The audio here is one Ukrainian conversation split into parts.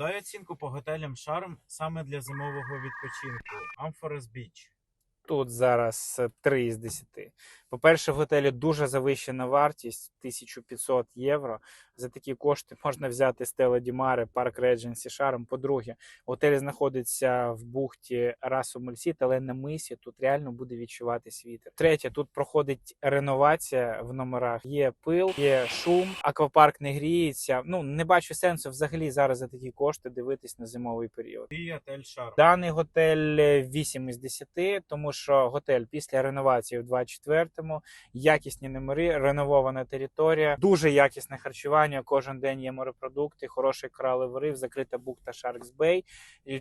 Дай оцінку по готелям Шарм саме для зимового відпочинку. Амфорес Біч. Тут зараз е, 3 із 10. По-перше, в готелі дуже завищена вартість 1500 євро. За такі кошти можна взяти Стела Дімаре, Парк Редженсі Шарм. По-друге, готель знаходиться в бухті Расу Мульсіт, але на мисі тут реально буде відчуватись вітер. Третє, тут проходить реновація в номерах. Є пил, є шум, аквапарк не гріється. Ну не бачу сенсу взагалі зараз за такі кошти дивитись на зимовий період. І отель Шарм. Даний готель е, 8 із 10, тому що готель після реновації в 24-му, якісні номери, реновована територія, дуже якісне харчування. Кожен день є морепродукти, хороший кораловий риф, закрита бухта Sharks Bay.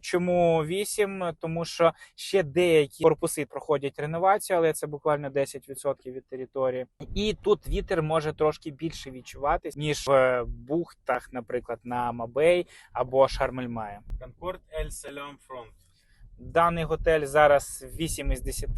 Чому 8? Тому що ще деякі корпуси проходять реновацію, але це буквально 10% від території. І тут вітер може трошки більше відчуватись, ніж в бухтах, наприклад, на Амабей або Шармельмає. Конкорд Ель Селям Фронт. Даний готель зараз 8 із 10.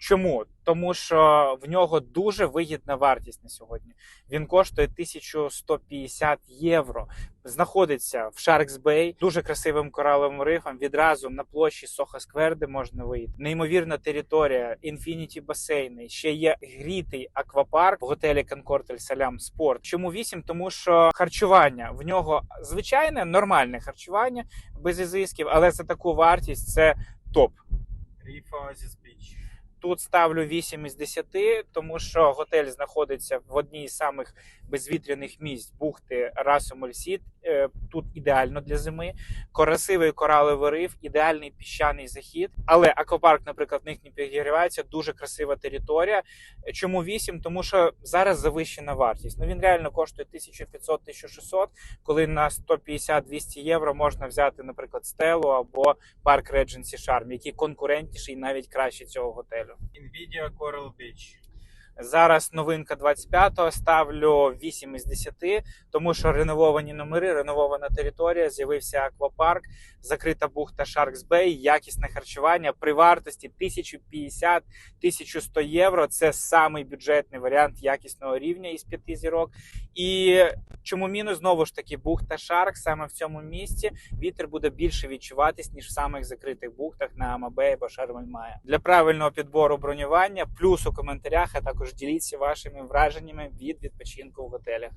Чому? Тому що в нього дуже вигідна вартість на сьогодні. Він коштує 1150 євро. Знаходиться в Sharks Bay, дуже красивим кораловим рифом. Відразу на площі Square, де можна вийти. Неймовірна територія, інфініті басейни. Ще є грітий аквапарк в готелі El Salam Sport. Чому 8? Тому що харчування в нього звичайне нормальне харчування без ізисків, але за таку вартість це топ. Ріф Оазіс Біч. Тут ставлю 8 із 10, тому що готель знаходиться в одній з самих безвітряних місць бухти Расомольсіт. Тут ідеально для зими. Красивий кораловий риф, ідеальний піщаний захід. Але аквапарк, наприклад, в них не підігрівається. Дуже красива територія. Чому 8? Тому що зараз завищена вартість. Ну він реально коштує 1500-1600, коли на 150-200 євро можна взяти, наприклад, стелу або парк Редженсі Шарм, які конкурентніші і навіть краще цього готелю. Nvidia Coral Beach. Зараз новинка 25-го ставлю 8 із 10, тому що ренововані номери, реновована територія, з'явився аквапарк, закрита бухта Sharks Bay, якісне харчування при вартості 1050-1100 євро. Це самий бюджетний варіант якісного рівня із 5 зірок. І чому мінус знову ж таки бухта Шарк саме в цьому місці вітер буде більше відчуватись ніж в самих закритих бухтах на Амабе або Шармальмає. Для правильного підбору бронювання плюс у коментарях, а також діліться вашими враженнями від відпочинку в готелях.